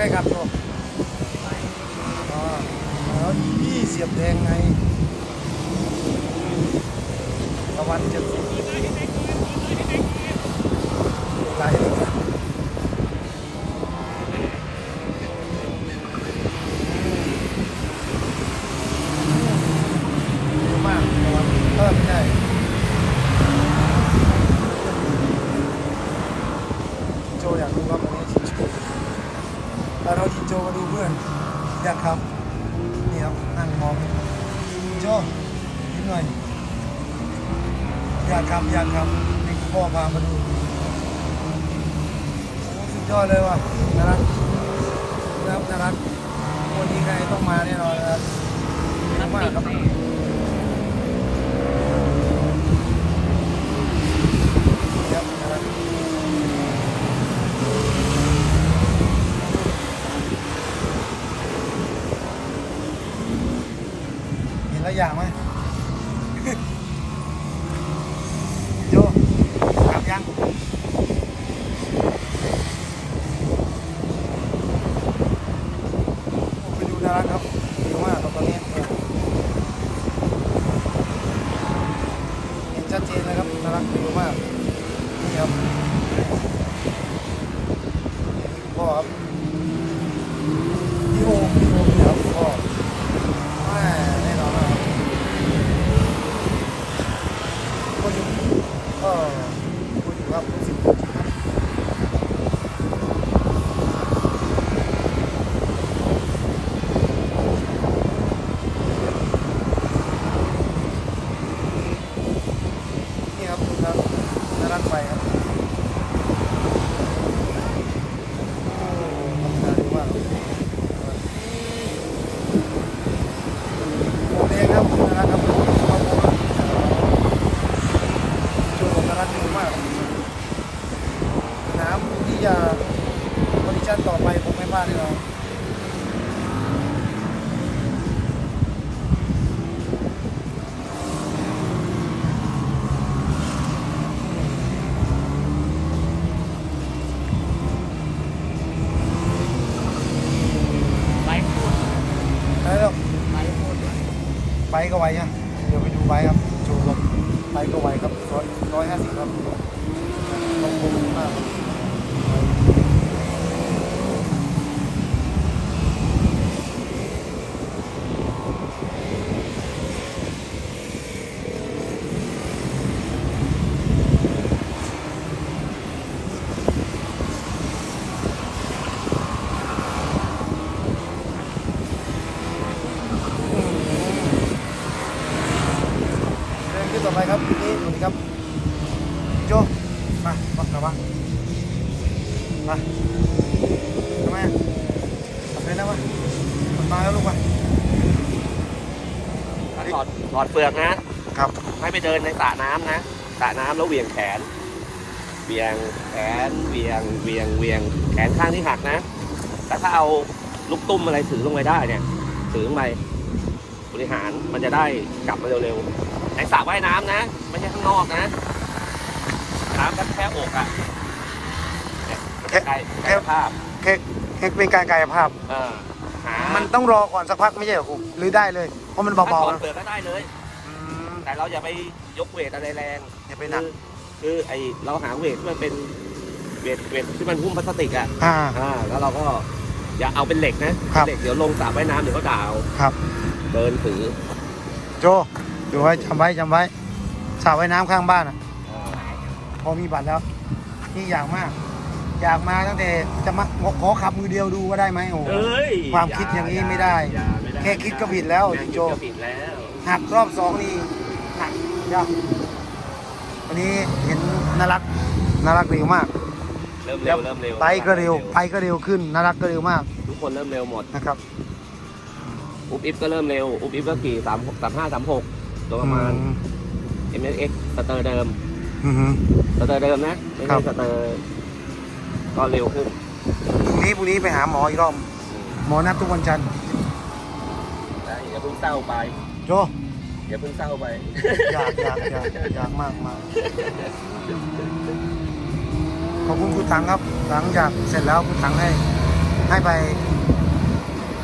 ร้อย ยากครับอยากครับนี่คุณพ่อพามาดูโอ้สุดยอดเลยว่ะน่ารักนะครับน่ารักวันนี้ใครต้องมาแน่นอนนะครับเยอะมากครับ Yep, uh, Nhìn nó giảm ấy Vô Cảm giác Ôi, Đi ra không Đi quá không có nghe เห็นชัดเจน นะครับน่ารักดีมากนี่ครับพ่อครับพี่โอมพี่โอมนี่ครับพ่อแม่แน่นอนนะครับก็อยู่ก็ก็อยู่ครับรู้สึกจริงครับนี่ครับคุณครับน่ารักไปครับโอ้ทำงานดีมากโอเคครับน่ารักครับครับผมช่วยผมน่ารักดีมากน้ำ ที่จะคอนดิชันต่อไปผมไม่พลาดแน่นอนไลฟ์พูดใช่แล้วไลฟ์พูดไปก็ไวอะเดี๋ยวไปดูไปครับโชว์ครับไปก็ไวครับร้อยห้าสิบครับลงคมมากครับเดินขึ้นต่อไปครับนี่สวัสดีครับโจมาปักกลับมามาทำไมอะทำไปแล้ววะมันมาแล้วลูกมา ถ อดถอดเปลือกนะครับ ให้ไปเดินในสระน้ำนะสระน้ำแล้วเหวี่ยงแขนเหวี่ยงแขนเหวี่ยงเหวี่ยงเหวี่ยงแขนข้างที่หักนะ แต่ถ้าเอาลูกตุ้มอะไรถือลงไปได้เนี่ยถือลงไปบริหารมันจะได้กลับมาเร็วๆในสระว่ายน้ำนะ ไม่ใช่ข้างนอกนะน้ำก็แค่อกอะเนี่ยใกล้ใกล้ภาพแค่แค่เป็นการกายภาพ เออหามันต้องรอก่อนสักพักไม่ใช่เหรอครูหรือได้เลย เพราะมันถ้าเบาถอดๆนะเปลือกก็ได้เลยอืม แต่เราอย่าไปยกเวทอะไรแรงอย่าไปหนัก คือคือไอเราหาเวทที่มันเป็นเวทเวทที่มันหุ้มพลาสติกอะอ่า อ่า แล้วเราก็อย่าเอาเป็นเหล็กนะครับ เหล็กเดี๋ยวลงสระว่ายน้ำเดี๋ยวก็ดาวครับ เดินถือโจดูไว้จำไว้จำไว้สระว่ายน้ำข้างบ้านอะ พอมีบัตรแล้ว นี่อยากมาก อยากมาตั้งแต่จะมาขอขับมือเดียวดูว่าได้ไหมโอ้โหเอ้ยความคิดอย่างนี้ไม่ได้อย่าไม่ได้แค่คิดก็ผิดแล้วแค่คิดโจ ก็ผิดแล้วหักรอบสองนี่ หักยากวันนี้เห็นน่ารักน่ารักเร็วมากเริ่มเร็วเริ่มเร็วไปก็เร็วไปก็เร็วขึ้นน่ารักก็เร็วมากทุกคนเริ่มเร็วหมดนะครับ อุบอิฟก็เริ่มเร็ว อุบอิฟก็ขี่สามสามห้าสามหกตัวประมาณ M S X สเตอร์เดิมอืมอืมสเตอร์เดิมนะไม่ครัใช่บสเตอร์ก็เร็วขึ้นอพรุ่งนี้พรุ่งนี้ไปหาหมออีกรอบหมอนัดทุกวันจันทร์ได้อย่าเพิ่งเศร้าไปโจ อย่าเพิ่งเศร้าไป อยากอยากอยากอยากมากมากขอบคุณคุณถังครับ หลังจากเสร็จแล้วคุณถังให้ ให้ไป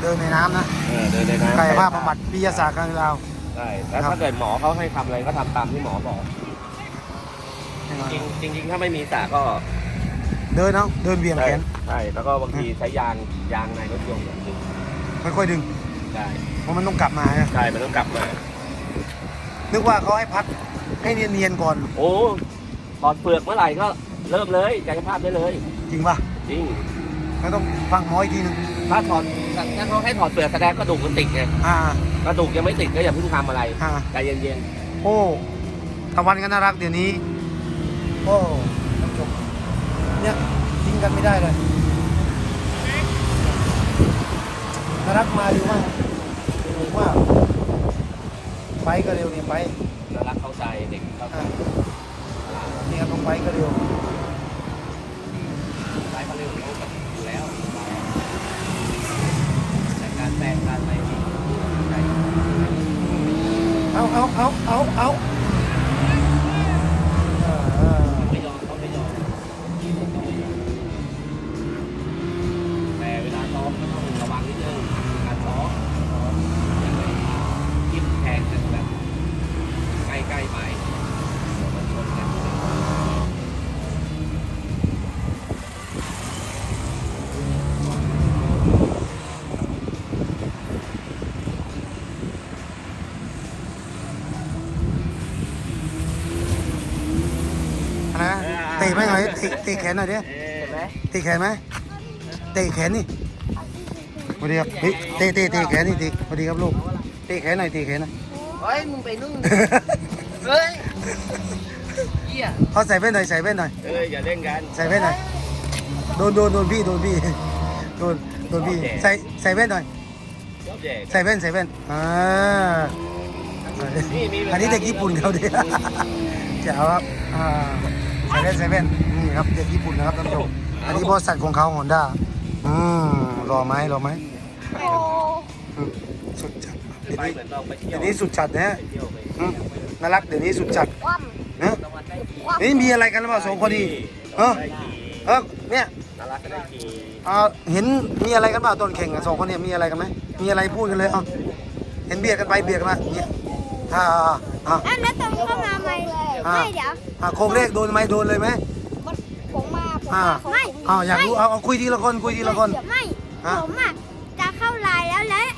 เดินในน้ำนะเออเดินในน้ำกายภาพบำบัดวิทยาศาสตร์การกีฬาใช่แล้วครับถ้าเกิดหมอเขาให้ทำอะไรก็ทำตามที่หมอบอก จริงจริงๆถ้าไม่มีสระก็เดินเนาะเดินเบี่ยงใช่แขน ใช่แล้วก็บางทีใช้ยางยางในรถยนต์แบบนึงค่อยๆดึง ได้ เพราะมันต้องกลับมานะ ใช่ มันต้องกลับมา นึกว่าเขาให้พักให้เนียนๆก่อน โอ้ถอดเปลือกเมื่อไหร่ก็เริ่มเลยกายภาพได้เลย จริงป่ะจริงไม่ต้องฟังหมออีกทีหนึงถ้าถอดถ้าเขาให้ถอดเปลือกแสดงกระดูกมันติดไงอ่ากระดูกยังไม่ติดก็อย่าเพิ่งทำอะไรอ่าใจเย็นโอ้ตะวันกันน่ารักเดี๋ยวนี้ โอ้ท่านผู้ชมเนี่ยทิ้งกันไม่ได้เลยน่ารักมาเร็วมากเร็วมาก ไปก็เร็วนี่ไปๆน่ารักเข้าใจเด็กเข้าใจอ่านี่ครับต้องไปก็เร็วไปเขาเร็วเขาแบบอยู่แล้วแต่การแปลงการอะไรนี่ใช่เอาเอาเอาเอาเอา ไหมหน่อยเตะเตะแขนหน่อยดิเห็นไหมเตะแขนไหมเตะแขนนี่สวัสดีครับเฮ้ยเตะเตะเตะแขนนี่เตะสวัสดีครับลูกเตะแขนหน่อยเตะแขนหน่อยเฮ้ยมึงไปนู่นเฮ้ยเหี้ยเขาใส่แว่นหน่อยใส่แว่นหน่อยเอ้ยอย่าเล่นกันใส่แว่นหน่อยโดนโดนโดนพี่โดนพี่โดนโดนพี่ใส่ใส่แว่นหน่อยชอบแย่ใส่แว่นใส่แว่นอ่านี่มีอันนี้เด็กญี่ปุ่นเขาดิแจ๋วครับอ่า ใส่แว่นใส่แว่นนี่ครับเด็กญี่ปุ่นนะครับท่านผู้ชมอันนี้บริษัทของเขาฮอนด้าอืมรอไหมรอไหมอืมสุดจัดเดี๋ยวไปนี้เหมือนเราไปเที่ยเดี๋วยวนี้สุดจัดนะไปเที่ยวไปอืมน่ารักเดี๋ยวนี้สุดจัดคว่นะตะวันได้ขี่นี่มีอะไรกันหรือเปล่าสองคนนี้เออได้ขี่เออเนี่ยน่ารักก็ได้ขี่เออเห็นมีอะไรกันเปล่าตอนแข่งอะสองคนเนี่ยมีอะไรกันไหมมีอะไรพูดกันเลยเอะเห็นเบียดกันไปเบียดกันมาเนี่ย อ่าอ่า อันนั้นตรงเข้ามาไหมอ่าไม่เดี๋ยวอ่าโคงเลขโดนไหมโดนเลยไหม ผมมาผมอ่า มาไม่อ้าวอยากรู้เอาเอาคุยทีละคนคุยทีละคน ไม่ฮะผมอะจะเข้าไลน์แล้วแล้ว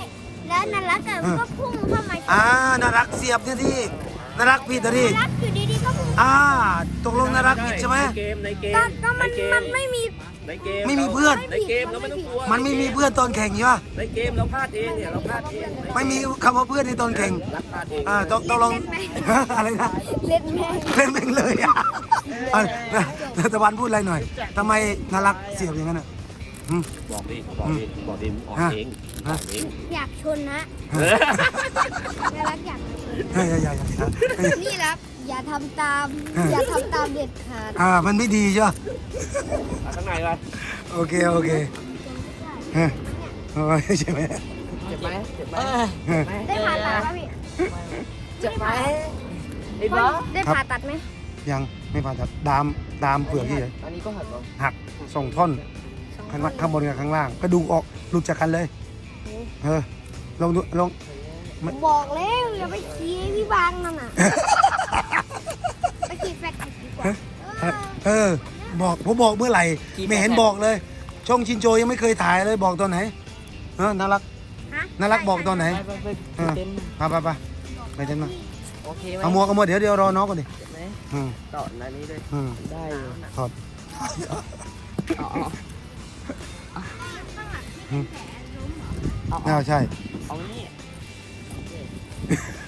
แล้วนันรักอะอืม ก็พุ่งเข้ามาอ่าน่ารักเสียบเนี่ยที่น่ารักผิดอะดิรักอยู่ดีๆก็พุ่งอ่าตกลงน่ารักผิดใช่ไหม ในเกมในเกมก็ก็มันในเกมันไม่มี ในเกมไม่มีเพื่อน ในเกมเราไม่ต้องกลัวมันไม่มีเพื่อนตอนแข่งใช่ปะในเกมเราพลาดเองเนี่ยเราพลาดเองไม่มีคำว่าเพื่อนในตอนแข่งรักพลาดเองอ่าต้องต้องลอง อะไรนะ เล่นแม่งเล่นแม่งเลยอะอะนะตะวันพูดอะไรหน่อยทำไมน่ารักเสียบอย่างนั้นอะอืม บอกดิบอกดิบอกดิออกฮะเองอฮะ อกเองอยากชนนะเออนันรักอยากชนเฮ้ยอย่าอย่าอย่าอย่านี่รัก อย่าทำตาม อย่าทำตามเด็ดขาดอ่า มันไม่ดีใช่ปะเอาข้างในเลยโอเค โอเคเฮ้ยเอาไว้ใช่ไหมเจ็บไหมเจ็บไหมเฮ้ยได้ผ่าตัดไหมพี่เจ็บไหมไอ้บอสได้ผ่าตัดไหมยังไม่ผ่านตัดดามดามเปลือกที่เลยอันนี้ก็หักเหรอหักสองท่อนข้างล่างข้างบนกับข้างล่างกระดูกออกหลุดจากกันเลยเออลองดูลองบอกแล้วอย่าไปขี่ให้พี่บางนั่นน่ะไปขี่แฟลตดีกว่า เออเออ บอกผมบอกเมื่อไหร่ไม่เห็นบอกเลย ช่องชินโจยังไม่เคยถ่ายเลยบอกตอนไหนเออน่ารักฮะน่ารักบอกตอนไหน ไปไปเออเต็มไปไปไปไปเต้นมาโอเคไหมเอาหมวกเอาหมวกเดี๋ยวเดี๋ยวรอน้องก่อนดิเจ็บไหมอืมต่ออันนี้ด้วยอืมได้อยู่ถอดเอาเอาอืมเอาอ้าเอาวใช่ เอานี่ขาวเบอร์เจ็ดสิบน้องตะวันค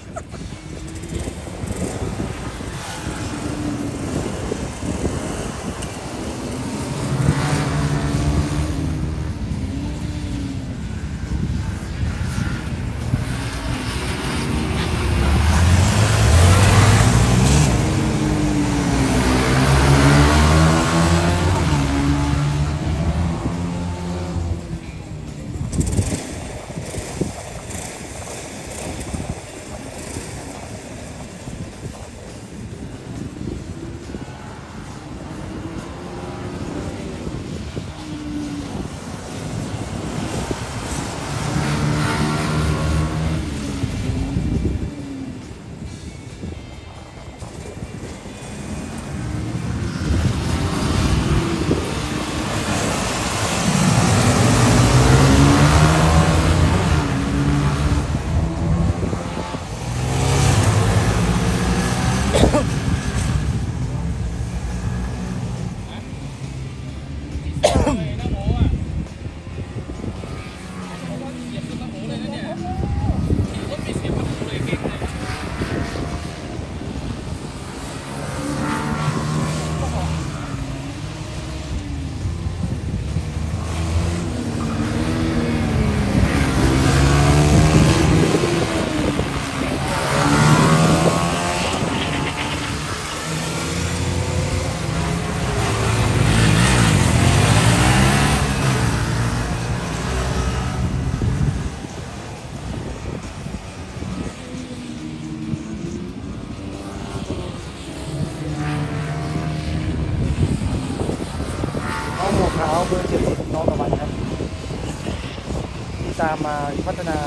ามมาพัฒนา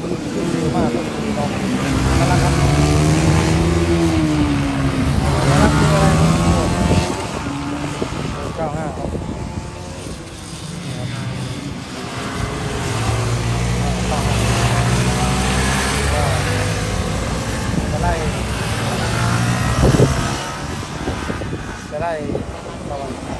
มือขึ้นเร็วมากก็คือน้องน่ารักครับน่ารักคืออะไรเก้าห้าครับนี่ครับเก้าห้าก็จะไล่จะไล่ตะวันค